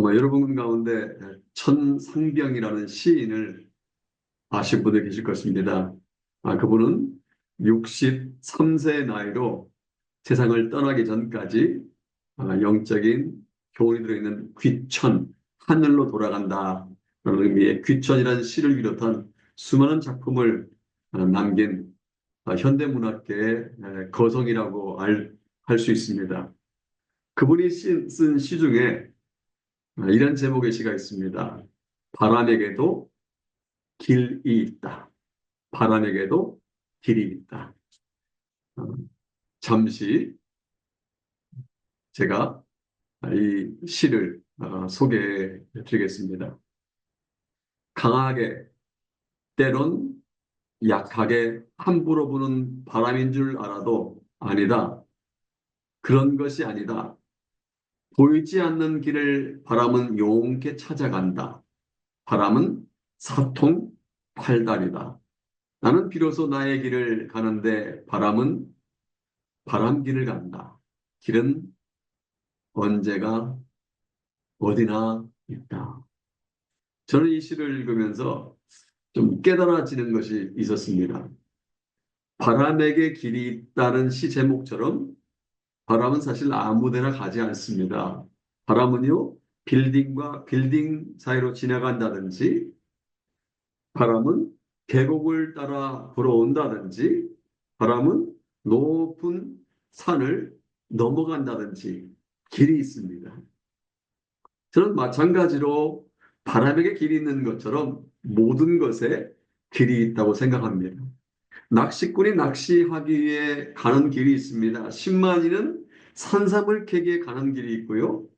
아마 여러분 가운데 천상병이라는 시인을 아실 분들 계실 것입니다. 아, 그분은 63세 나이로 세상을 떠나기 전까지 아, 영적인 교훈이 들어있는 귀천, 하늘로 돌아간다. 라는 의미의 귀천이라는 시를 비롯한 수많은 작품을 아, 남긴 아, 현대문학계의 거성이라고 할 수 있습니다. 그분이 쓴 시 중에 아, 이런 제목의 시가 있습니다. 바람에게도 길이 있다. 바람에게도 길이 있다. 어, 잠시 제가 이 시를 어, 소개해 드리겠습니다. 강하게 때론 약하게 함부로 부는 바람인 줄 알아도 아니다. 그런 것이 아니다. 보이지 않는 길을 바람은 용케 찾아간다. 바람은 사통 팔다리다. 나는 비로소 나의 길을 가는데 바람은 바람 길을 간다. 길은 언제가 어디나 있다. 저는 이 시를 읽으면서 좀 깨달아지는 것이 있었습니다. 바람에게 길이 있다는 시 제목처럼 바람은 사실 아무데나 가지 않습니다. 바람은요, 빌딩과 빌딩 사이로 지나간다든지, 바람은 계곡을 따라 불어온다든지, 바람은 높은 산을 넘어간다든지 길이 있습니다. 저는 마찬가지로 바람에게 길이 있는 것처럼 모든 것에 길이 있다고 생각합니다. 낚시꾼이 낚시하기 위해 가는 길이 있습니다. 신만이는 산삼을 캐기에 가는 길이 있고요.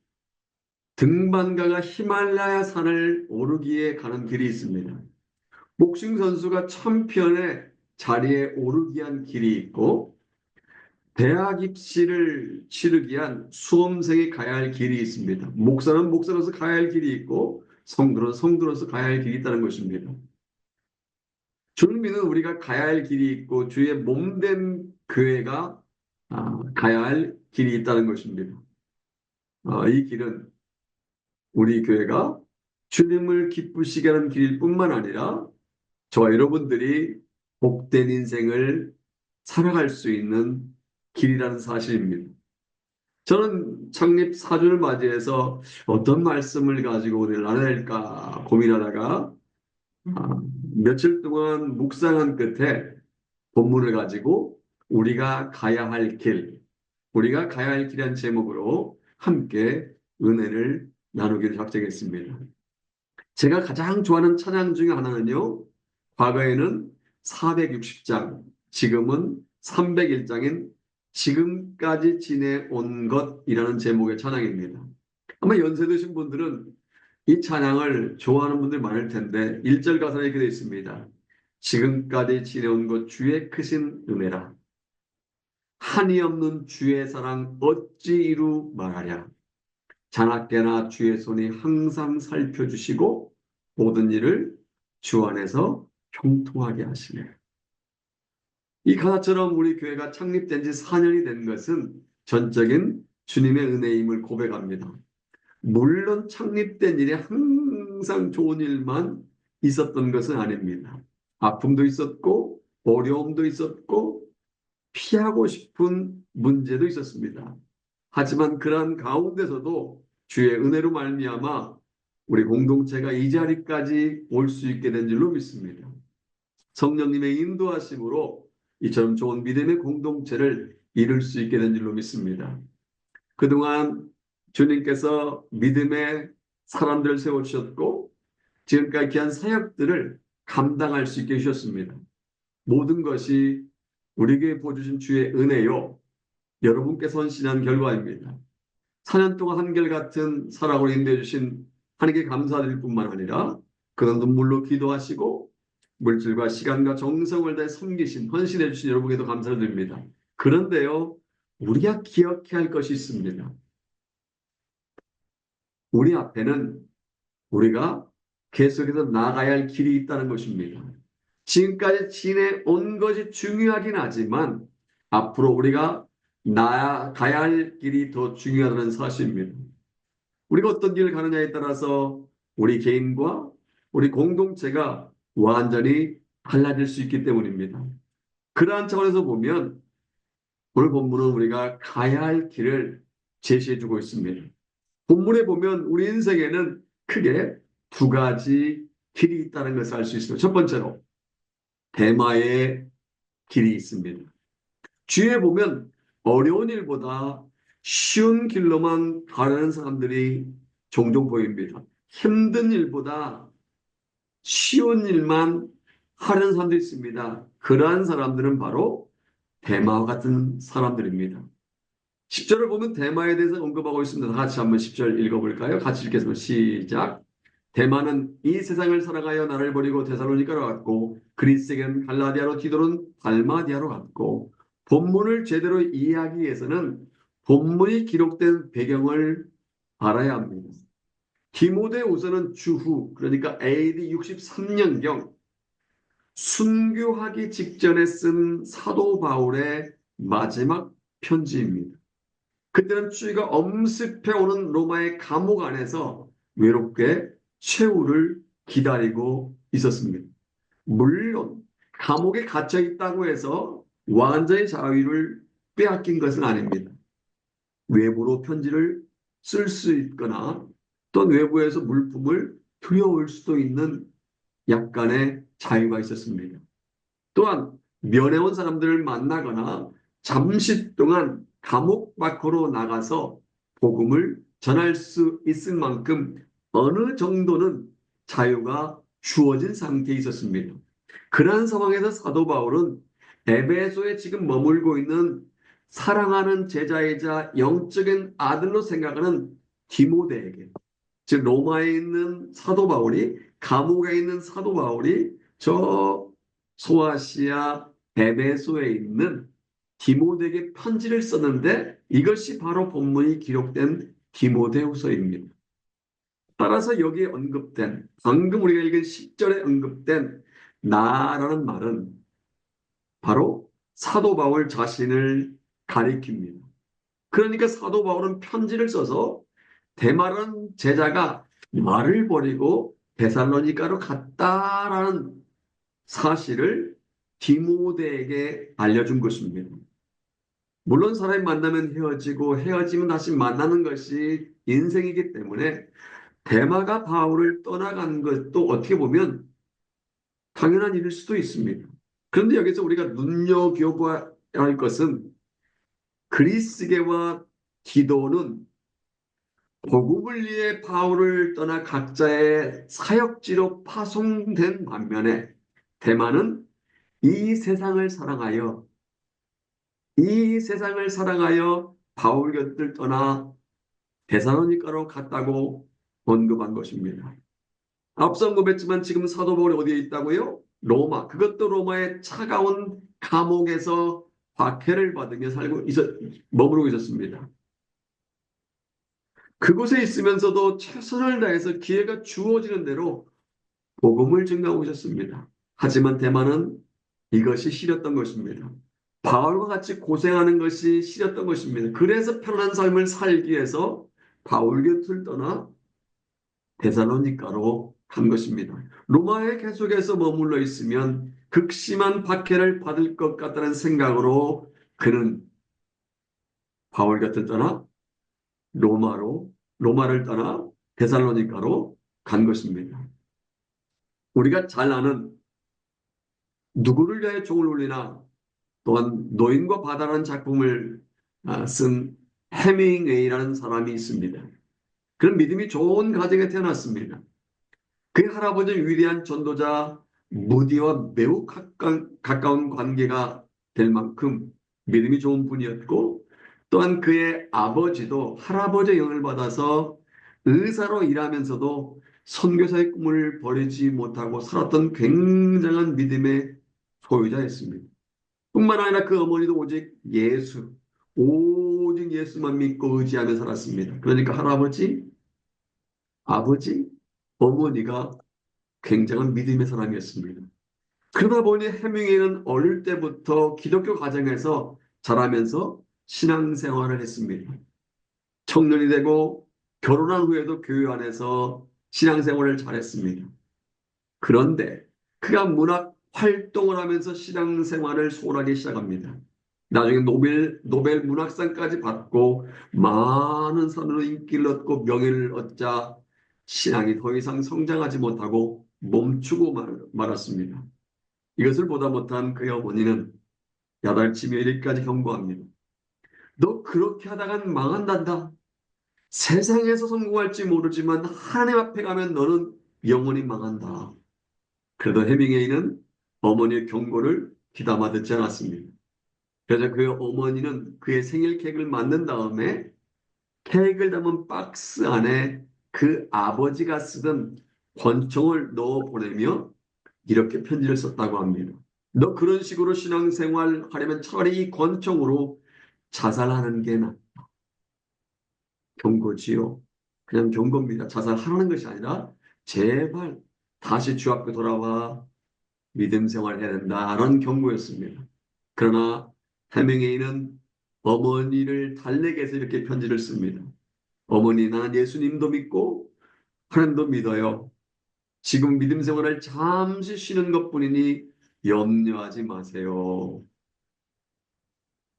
등반가가 히말라야 산을 오르기에 가는 길이 있습니다. 복싱 선수가 챔피언의 자리에 오르기 위한 길이 있고 대학 입시를 치르기 위한 수험생이 가야 할 길이 있습니다. 목사는 목사로서 가야 할 길이 있고 성도는 성도로서 가야 할 길이 있다는 것입니다. 믿는 우리가 가야 할 길이 있고 주의 몸된 교회가 아, 가야 할 길이 있다는 것입니다. 아, 이 길은 우리 교회가 주님을 기쁘시게 하는 길일 뿐만 아니라 저와 여러분들이 복된 인생을 살아갈 수 있는 길이라는 사실입니다. 저는 창립 4주를 맞이해서 어떤 말씀을 가지고 오늘 나눠낼까 고민하다가 아, 며칠 동안 묵상한 끝에 본문을 가지고 우리가 가야 할 길, 우리가 가야 할 길이란 제목으로 함께 은혜를 나누기를 작정했습니다. 제가 가장 좋아하는 찬양 중에 하나는요. 과거에는 460장, 지금은 301장인 지금까지 지내온 것이라는 제목의 찬양입니다. 아마 연세 드신 분들은 이 찬양을 좋아하는 분들 많을 텐데 1절 가사에 이렇게 되어 있습니다. 지금까지 지내온 것 주의 크신 은혜라. 한이 없는 주의 사랑 어찌 이루 말하랴. 자나깨나 주의 손이 항상 살펴주시고 모든 일을 주 안에서 형통하게 하시네. 이 가사처럼 우리 교회가 창립된 지 4년이 된 것은 전적인 주님의 은혜임을 고백합니다. 물론 창립된 일에 항상 좋은 일만 있었던 것은 아닙니다. 아픔도 있었고 어려움도 있었고 피하고 싶은 문제도 있었습니다. 하지만 그러한 가운데서도 주의 은혜로 말미암아 우리 공동체가 이 자리까지 올 수 있게 된 줄로 믿습니다. 성령님의 인도하심으로 이처럼 좋은 믿음의 공동체를 이룰 수 있게 된 줄로 믿습니다. 그동안 주님께서 믿음의 사람들을 세워주셨고 지금까지 귀한 사역들을 감당할 수 있게 해주셨습니다. 모든 것이 우리에게 보여주신 주의 은혜요. 여러분께 선신한 결과입니다. 4년 동안 한결같은 사랑으로 인도해 주신 하나님께 감사드릴 뿐만 아니라 그런 눈물로 기도하시고 물질과 시간과 정성을 다해 섬기신 헌신해 주신 여러분께도 감사드립니다. 그런데요. 우리가 기억해야 할 것이 있습니다. 우리 앞에는 우리가 계속해서 나가야 할 길이 있다는 것입니다. 지금까지 지내 온 것이 중요하긴 하지만 앞으로 우리가 나가야 할 길이 더 중요하다는 사실입니다. 우리가 어떤 길을 가느냐에 따라서 우리 개인과 우리 공동체가 완전히 달라질 수 있기 때문입니다. 그러한 차원에서 보면 오늘 본문은 우리가 가야 할 길을 제시해 주고 있습니다. 본문에 보면 우리 인생에는 크게 두 가지 길이 있다는 것을 알 수 있습니다. 첫 번째로 대마의 길이 있습니다. 주위에 보면 어려운 일보다 쉬운 길로만 가려는 사람들이 종종 보입니다. 힘든 일보다 쉬운 일만 하는 사람들이 있습니다. 그러한 사람들은 바로 대마와 같은 사람들입니다. 10절을 보면 대마에 대해서 언급하고 있습니다. 다 같이 한번 10절 읽어볼까요? 같이 읽겠습니다. 시작. 대마는 이 세상을 살아가여 나를 버리고 데살로니가로 갔고 그리스에겐 갈라디아로 디도는 달마디아로 갔고 본문을 제대로 이해하기 위해서는 본문이 기록된 배경을 알아야 합니다. 디모데후서는 주후 그러니까 AD 63년경 순교하기 직전에 쓴 사도 바울의 마지막 편지입니다. 그때는 추위가 엄습해 오는 로마의 감옥 안에서 외롭게 최후를 기다리고 있었습니다. 물론 감옥에 갇혀 있다고 해서 완전히 자유를 빼앗긴 것은 아닙니다. 외부로 편지를 쓸 수 있거나 또 외부에서 물품을 들여올 수도 있는 약간의 자유가 있었습니다. 또한 면회온 사람들을 만나거나 잠시 동안 감옥 밖으로 나가서 복음을 전할 수 있을 만큼 어느 정도는 자유가 주어진 상태에 있었습니다. 그러한 상황에서 사도 바울은 에베소에 지금 머물고 있는 사랑하는 제자이자 영적인 아들로 생각하는 디모데에게 즉 로마에 있는 사도 바울이 감옥에 있는 사도 바울이 저 소아시아 에베소에 있는 디모데에게 편지를 썼는데 이것이 바로 본문이 기록된 디모데후서입니다. 따라서 여기에 언급된 방금 우리가 읽은 10절에 언급된 나라는 말은 바로 사도 바울 자신을 가리킵니다. 그러니까 사도 바울은 편지를 써서 대마른 제자가 말을 버리고 데살로니가로 갔다라는 사실을 디모데에게 알려준 것입니다. 물론 사람이 만나면 헤어지고 헤어지면 다시 만나는 것이 인생이기 때문에 대마가 바울을 떠나간 것도 어떻게 보면 당연한 일일 수도 있습니다. 그런데 여기서 우리가 눈여겨봐야 할 것은 그리스계와 기도는 복음을 위해 바울을 떠나 각자의 사역지로 파송된 반면에 대만은 이 세상을 사랑하여 이 세상을 사랑하여 바울 곁을 떠나 대사로니까로 갔다고 언급한 것입니다. 앞서 언급했지만 지금 사도 바울이 어디에 있다고요? 로마. 그것도 로마의 차가운 감옥에서 박해를 받으며 살고 있었, 머무르고 있었습니다. 그곳에 있으면서도 최선을 다해서 기회가 주어지는 대로 복음을 증가하고 있었습니다. 하지만 대만은 이것이 싫었던 것입니다. 바울과 같이 고생하는 것이 싫었던 것입니다. 그래서 편안한 삶을 살기 위해서 바울 곁을 떠나 데살로니카로 간 것입니다. 로마에 계속해서 머물러 있으면 극심한 박해를 받을 것 같다는 생각으로 그는 바울 곁을 떠나 로마로 로마를 떠나 데살로니카로 간 것입니다. 우리가 잘 아는 누구를 위하여 종을 울리나 또한 노인과 바다라는 작품을 아, 쓴 해밍웨이라는 사람이 있습니다. 그런 믿음이 좋은 가정에 태어났습니다. 그의 할아버지는 위대한 전도자 무디와 매우 가까운 관계가 될 만큼 믿음이 좋은 분이었고 또한 그의 아버지도 할아버지의 영을 받아서 의사로 일하면서도 선교사의 꿈을 버리지 못하고 살았던 굉장한 믿음의 소유자였습니다. 뿐만 아니라 그 어머니도 오직 예수, 오직 예수만 믿고 의지하며 살았습니다. 그러니까 할아버지, 아버지, 어머니가 굉장한 믿음의 사람이었습니다. 그러다 보니 해밍에는 어릴 때부터 기독교 가정에서 자라면서 신앙생활을 했습니다. 청년이 되고 결혼한 후에도 교회 안에서 신앙생활을 잘했습니다. 그런데 그가 문학 활동을 하면서 신앙생활을 소홀하기 시작합니다. 나중에 노벨, 노벨 문학상까지 받고 많은 사람으로 인기를 얻고 명예를 얻자 신앙이 더 이상 성장하지 못하고 멈추고 말, 말았습니다. 이것을 보다 못한 그의 어머니는 야달치며 이렇게까지 경고합니다. 너 그렇게 하다간 망한단다. 세상에서 성공할지 모르지만 하나님 앞에 가면 너는 영원히 망한다. 그래도 해밍웨이는 어머니의 경고를 귀담아 듣지 않았습니다. 그래서 그의 어머니는 그의 생일 케이크를 만든 다음에 케이크를 담은 박스 안에 그 아버지가 쓰던 권총을 넣어 보내며 이렇게 편지를 썼다고 합니다. 너 그런 식으로 신앙생활 하려면 차라리 이 권총으로 자살하는 게 낫다. 경고지요. 그냥 경고입니다. 자살하는 것이 아니라 제발 다시 주 앞에 돌아와 믿음 생활해야 된다는 경고였습니다. 그러나 해밍웨이는 어머니를 달래기 위해서 이렇게 편지를 씁니다. 어머니 나는 예수님도 믿고 하나님도 믿어요. 지금 믿음 생활을 잠시 쉬는 것뿐이니 염려하지 마세요.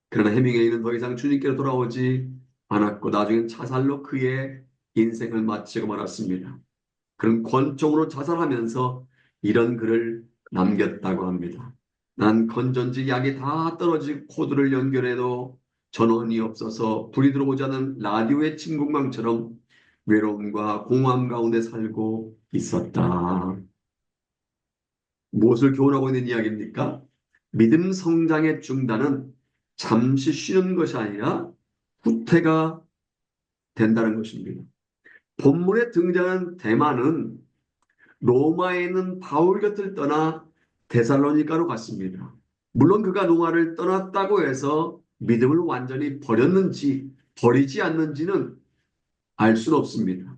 그러나 해밍웨이는 더 이상 주님께로 돌아오지 않았고 나중엔 자살로 그의 인생을 마치고 말았습니다. 그런 권총으로 자살하면서 이런 글을 남겼다고 합니다. 난 건전지 약이 다 떨어지고 코드를 연결해도 전원이 없어서 불이 들어오지 않은 라디오의 진공망처럼 외로움과 공허함 가운데 살고 있었다. 무엇을 교훈하고 있는 이야기입니까? 믿음 성장의 중단은 잠시 쉬는 것이 아니라 후퇴가 된다는 것입니다. 본문에 등장한 대만은 로마에 있는 바울 곁을 떠나 데살로니카로 갔습니다. 물론 그가 로마를 떠났다고 해서 믿음을 완전히 버렸는지 버리지 않는지는 알 수는 없습니다.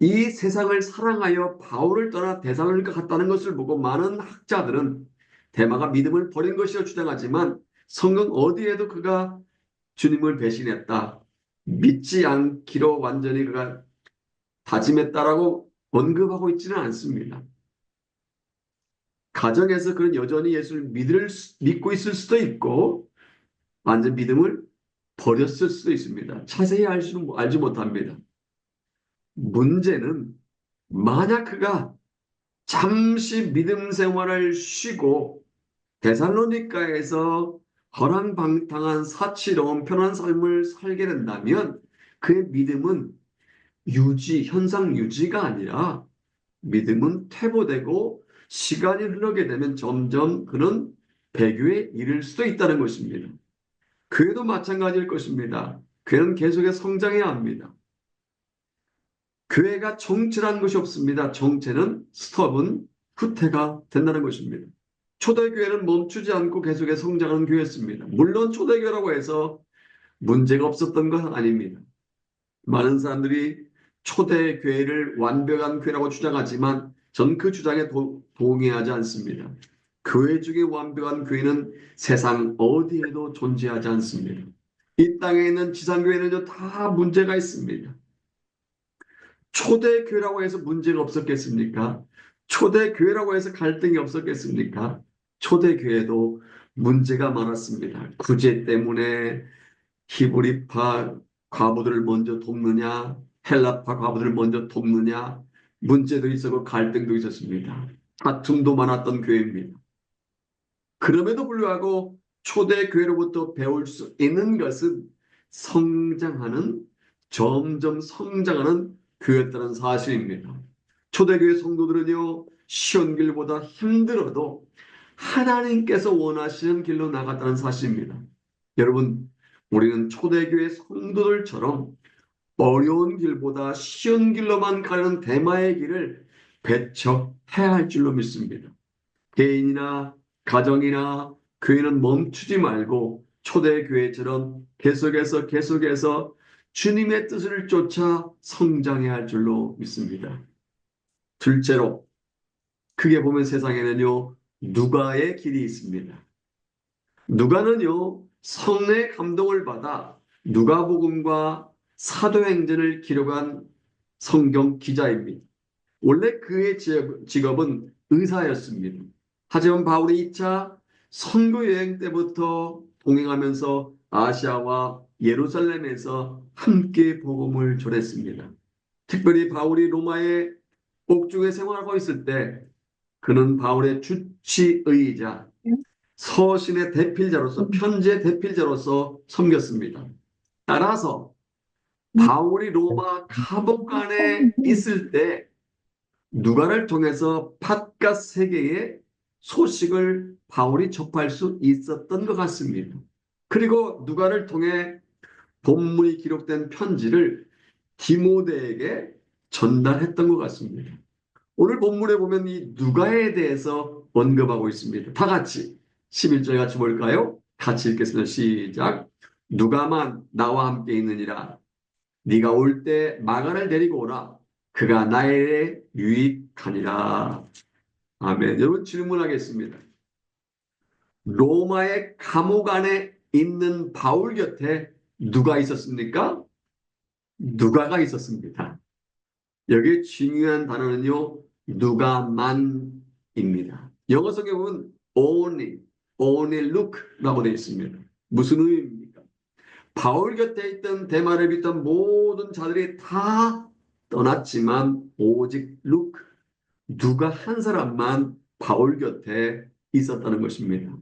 이 세상을 사랑하여 바울을 떠나 데살로니카 갔다는 것을 보고 많은 학자들은 대마가 믿음을 버린 것이라 주장하지만 성경 어디에도 그가 주님을 배신했다. 믿지 않기로 완전히 그가 다짐했다라고 언급하고 있지는 않습니다. 가정에서 그는 여전히 예수를 믿을, 믿고 있을 수도 있고 완전 믿음을 버렸을 수도 있습니다. 자세히 알 수는 알지 못합니다. 문제는 만약 그가 잠시 믿음 생활을 쉬고 데살로니카에서 허랑방탕한 사치로운 편한 삶을 살게 된다면 그의 믿음은 유지, 현상 유지가 아니라 믿음은 퇴보되고 시간이 흐르게 되면 점점 그는 배교에 이를 수도 있다는 것입니다. 교회도 마찬가지일 것입니다. 교회는 계속해서 성장해야 합니다. 교회가 정체라는 것이 없습니다. 정체는 스톱은 후퇴가 된다는 것입니다. 초대교회는 멈추지 않고 계속해서 성장하는 교회였습니다. 물론 초대교회라고 해서 문제가 없었던 건 아닙니다. 많은 사람들이 초대교회를 완벽한 교회라고 주장하지만 전 그 주장에 도, 동의하지 않습니다. 교회 중에 완벽한 교회는 세상 어디에도 존재하지 않습니다. 이 땅에 있는 지상교회는요 다 문제가 있습니다. 초대교회라고 해서 문제가 없었겠습니까? 초대교회라고 해서 갈등이 없었겠습니까? 초대교회도 문제가 많았습니다. 구제 때문에 히브리파 과부들을 먼저 돕느냐, 헬라파 과부들을 먼저 돕느냐, 문제도 있었고 갈등도 있었습니다. 다툼도 많았던 교회입니다. 그럼에도 불구하고 초대 교회로부터 배울 수 있는 것은 성장하는, 점점 성장하는 교회였다는 사실입니다. 초대교회 성도들은요, 쉬운 길보다 힘들어도 하나님께서 원하시는 길로 나갔다는 사실입니다. 여러분, 우리는 초대교회 성도들처럼 어려운 길보다 쉬운 길로만 가는 대마의 길을 배척해야 할 줄로 믿습니다. 개인이나 가정이나 교회는 멈추지 말고 초대교회처럼 계속해서 계속해서 주님의 뜻을 쫓아 성장해야 할 줄로 믿습니다. 둘째로 크게 보면 세상에는요 누가의 길이 있습니다. 누가는요 성의 감동을 받아 누가복음과 사도행전을 기록한 성경 기자입니다. 원래 그의 직업- 직업은 의사였습니다. 하지만 바울이 2차 선교 여행 때부터 동행하면서 아시아와 예루살렘에서 함께 복음을 전했습니다. 특별히 바울이 로마의 옥중에 생활하고 있을 때 그는 바울의 주치의이자 서신의 대필자로서 편지의 대필자로서 섬겼습니다. 따라서 바울이 로마 감옥 안에 있을 때 누가를 통해서 팟갓 세계의 소식을 바울이 접할 수 있었던 것 같습니다. 그리고 누가를 통해 본문이 기록된 편지를 디모데에게 전달했던 것 같습니다. 오늘 본문에 보면 이 누가에 대해서 언급하고 있습니다. 다 같이 11절 같이 볼까요? 같이 읽겠습니다. 시작. 누가만 나와 함께 있느니라. 네가 올 때 마가를 데리고 오라. 그가 나의 유익하니라. 아멘. 여러분 질문하겠습니다. 로마의 감옥 안에 있는 바울 곁에 누가 있었습니까? 누가가 있었습니다. 여기 중요한 단어는요, 누가만입니다. 영어 성경에 only, only look라고 되어 있습니다. 무슨 의미입니까? 바울 곁에 있던 대만을 믿던 모든 자들이 다 떠났지만 오직 루크, 누가 한 사람만 바울 곁에 있었다는 것입니다.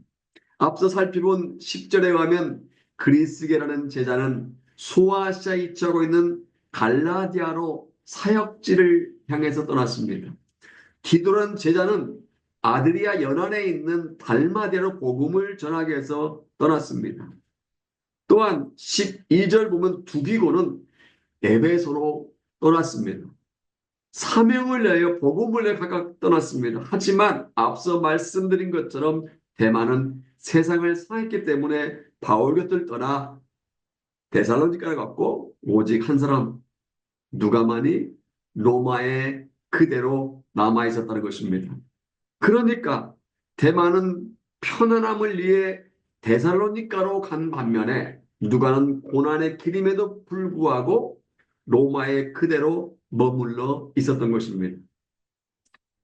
앞서 살펴본 10절에 가면 그리스계라는 제자는 소아시아에 위치하고 있는 갈라디아로 사역지를 향해서 떠났습니다. 디도라는 제자는 아드리아 연안에 있는 달마디아로 복음을 전하기 위해서 떠났습니다. 또한 12절 보면 두기고는 에베소로 떠났습니다. 사명을 내어 복음을 내어 각각 떠났습니다. 하지만 앞서 말씀드린 것처럼 대만은 세상을 사했기 때문에 바울 곁을 떠나 데살로니카를 갔고 오직 한 사람 누가만이 로마에 그대로 남아 있었다는 것입니다. 그러니까 대만은 편안함을 위해 데살로니카로 간 반면에 누가는 고난의 길임에도 불구하고 로마에 그대로 머물러 있었던 것입니다.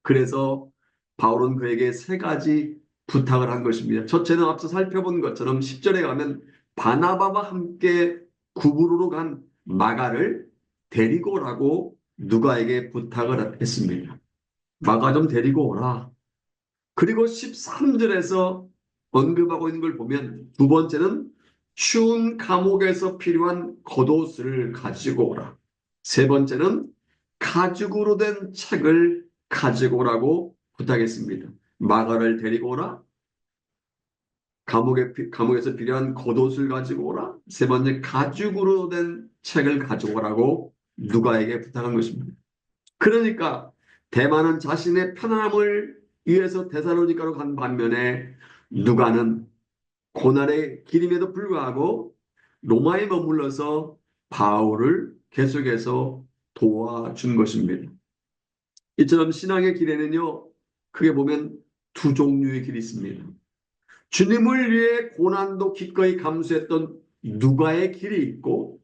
그래서 바울은 그에게 세 가지 부탁을 한 것입니다. 첫째는 앞서 살펴본 것처럼 10절에 가면 바나바와 함께 구부로로 간 마가를 데리고 오라고 누가에게 부탁을 했습니다. 마가 좀 데리고 오라. 그리고 13절에서 언급하고 있는 걸 보면 두 번째는 추운 감옥에서 필요한 겉옷을 가지고 오라. 세 번째는 가죽으로 된 책을 가지고 오라고 부탁했습니다. 마가를 데리고 오라. 감옥에, 피- 감옥에서 필요한 겉옷을 가지고 오라. 세 번째 가죽으로 된 책을 가지고 오라고 누가에게 부탁한 것입니다. 그러니까 대만은 자신의 편안함을 위해서 데살로니카로 간 반면에 누가는 고난의 길임에도 불구하고 로마에 머물러서 바울을 계속해서 도와준 것입니다. 이처럼 신앙의 길에는요, 크게 보면 두 종류의 길이 있습니다. 주님을 위해 고난도 기꺼이 감수했던 누가의 길이 있고,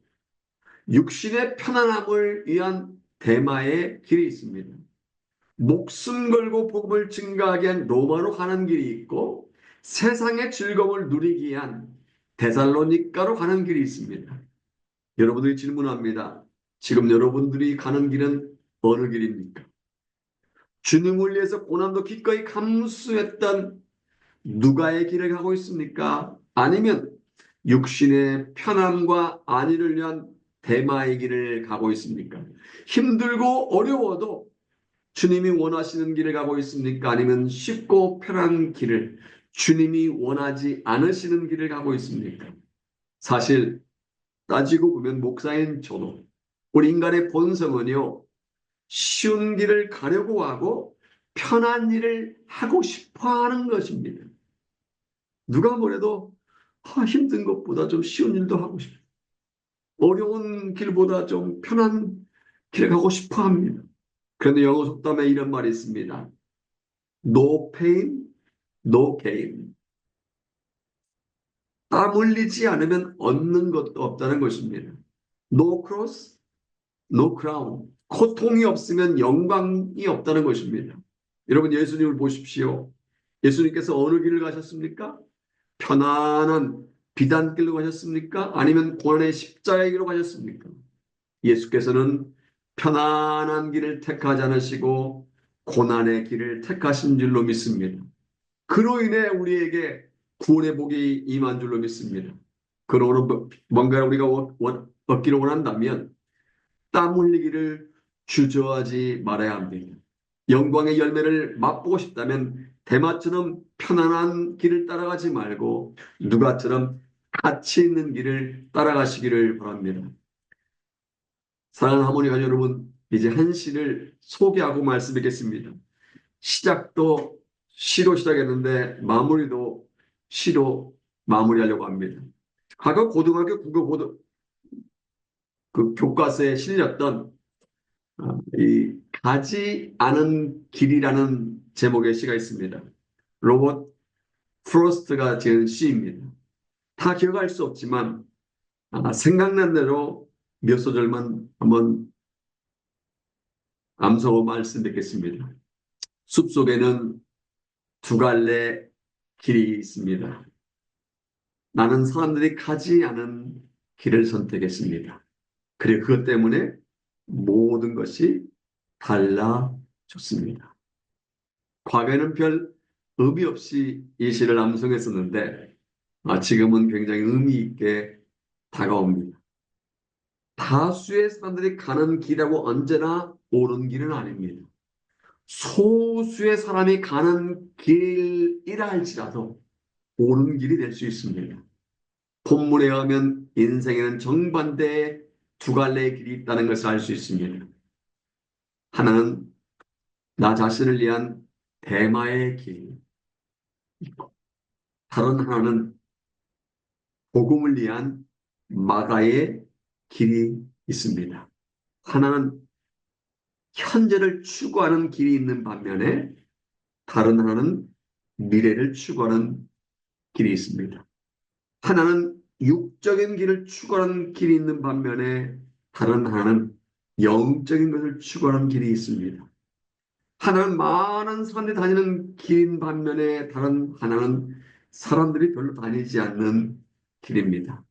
육신의 편안함을 위한 대마의 길이 있습니다. 목숨 걸고 복음을 증가하게 한 로마로 가는 길이 있고, 세상의 즐거움을 누리기 위한 데살로니카로 가는 길이 있습니다. 여러분들이 질문합니다. 지금 여러분들이 가는 길은 어느 길입니까? 주님을 위해서 고난도 기꺼이 감수했던 누가의 길을 가고 있습니까? 아니면 육신의 편함과 안위를 위한 대마의 길을 가고 있습니까? 힘들고 어려워도 주님이 원하시는 길을 가고 있습니까? 아니면 쉽고 편한 길을 주님이 원하지 않으시는 길을 가고 있습니까? 사실 따지고 보면 목사인 저도 우리 인간의 본성은요 쉬운 길을 가려고 하고 편한 일을 하고 싶어 하는 것입니다. 누가 뭐래도 아, 힘든 것보다 좀 쉬운 일도 하고 싶어. 어려운 길보다 좀 편한 길을 가고 싶어 합니다. 그런데 영어 속담에 이런 말이 있습니다. No pain, no gain. 땀 흘리지 않으면 얻는 것도 없다는 것입니다. No cross, no. 고통이 없으면 영광이 없다는 것입니다. 여러분 예수님을 보십시오. 예수님께서 어느 길을 가셨습니까? 편안한 비단길로 가셨습니까? 아니면 고난의 십자가의 길로 가셨습니까? 예수께서는 편안한 길을 택하지 않으시고 고난의 길을 택하신 줄로 믿습니다. 그로 인해 우리에게 구원의 복이 임한 줄로 믿습니다. 그러므로 뭔가 우리가 얻기를 원한다면 땀 흘리기를 주저하지 말아야 합니다. 영광의 열매를 맛보고 싶다면 대마처럼 편안한 길을 따라가지 말고 누가처럼 가치 있는 길을 따라가시기를 바랍니다. 사랑하는 하모니 가족 여러분, 이제 한 시를 소개하고 말씀드리겠습니다. 시작도 시로 시작했는데 마무리도 시로 마무리하려고 합니다. 과거 고등학교 국어 고등 그 교과서에 실렸던 어, 이 가지 않은 길이라는 제목의 시가 있습니다. 로봇 프로스트가 지은 시입니다. 다 기억할 수 없지만 아, 생각난 대로 몇 소절만 한번 암송 말씀드리겠습니다. 숲속에는 두 갈래 길이 있습니다. 나는 사람들이 가지 않은 길을 선택했습니다. 그래 그것 때문에 모든 것이 달라졌습니다. 과거에는 별 의미 없이 이 시를 암송했었는데 아, 지금은 굉장히 의미 있게 다가옵니다. 다수의 사람들이 가는 길하고 언제나 옳은 길은 아닙니다. 소수의 사람이 가는 길이라 할지라도 옳은 길이 될 수 있습니다. 본문에 의하면 인생에는 정반대의 두 갈래의 길이 있다는 것을 알 수 있습니다. 하나는 나 자신을 위한 대마의 길, 다른 하나는 복음을 위한 마가의 길이 있습니다. 하나는 현재를 추구하는 길이 있는 반면에 다른 하나는 미래를 추구하는 길이 있습니다. 하나는 육적인 길을 추구하는 길이 있는 반면에 다른 하나는 영적인 것을 추구하는 길이 있습니다. 하나는 많은 사람들이 다니는 길인 반면에 다른 하나는 사람들이 별로 다니지 않는 길입니다.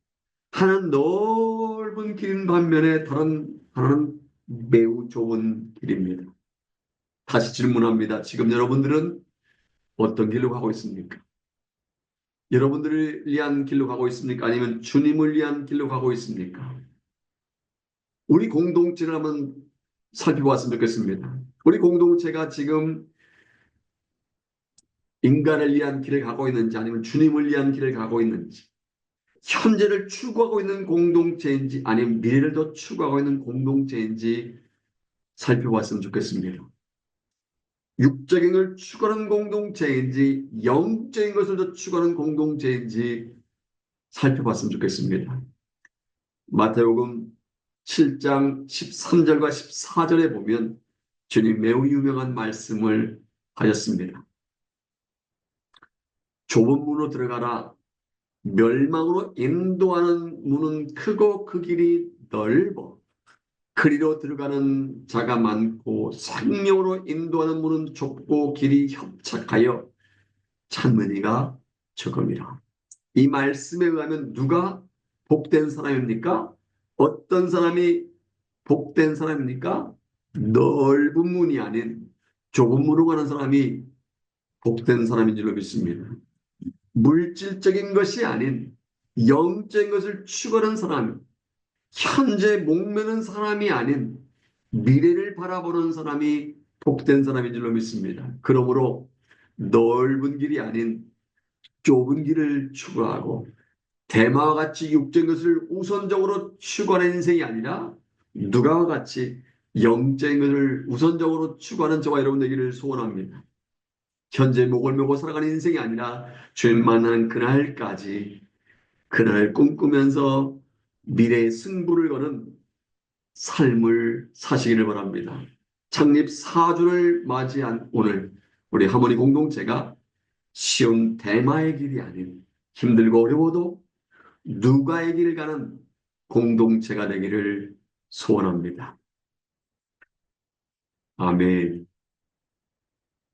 하나는 넓은 길인 반면에 다른 하나는 매우 좁은 길입니다. 다시 질문합니다. 지금 여러분들은 어떤 길로 가고 있습니까? 여러분들을 위한 길로 가고 있습니까? 아니면 주님을 위한 길로 가고 있습니까? 우리 공동체를 한번 살펴봤으면 좋겠습니다. 우리 공동체가 지금 인간을 위한 길을 가고 있는지 아니면 주님을 위한 길을 가고 있는지 현재를 추구하고 있는 공동체인지 아니면 미래를 더 추구하고 있는 공동체인지 살펴봤으면 좋겠습니다. 육적인 걸 추구하는 공동체인지 영적인 것을 더 추구하는 공동체인지 살펴봤으면 좋겠습니다. 마태복음 7장 13절과 14절에 보면 주님 매우 유명한 말씀을 하셨습니다. 좁은 문으로 들어가라 멸망으로 인도하는 문은 크고 그 길이 넓어 그리로 들어가는 자가 많고 생명으로 인도하는 문은 좁고 길이 협착하여 찾는 이가 적음이라. 이 말씀에 의하면 누가 복된 사람입니까? 어떤 사람이 복된 사람입니까? 넓은 문이 아닌 좁은 문으로 가는 사람이 복된 사람인 줄로 믿습니다. 물질적인 것이 아닌 영적인 것을 추구하는 사람, 현재 목매는 사람이 아닌 미래를 바라보는 사람이 복된 사람인 줄로 믿습니다. 그러므로 넓은 길이 아닌 좁은 길을 추구하고 대마와 같이 육적인 것을 우선적으로 추구하는 인생이 아니라 누가와 같이 영적인 것을 우선적으로 추구하는 저와 여러분 되기를 소원합니다. 현재 목을 메고 살아가는 인생이 아니라 주님 만나는 그날까지 그날 꿈꾸면서 미래의 승부를 거는 삶을 사시기를 바랍니다. 창립 4주를 맞이한 오늘 우리 하모니 공동체가 쉬운 대마의 길이 아닌 힘들고 어려워도 누가의 길을 가는 공동체가 되기를 소원합니다. 아멘.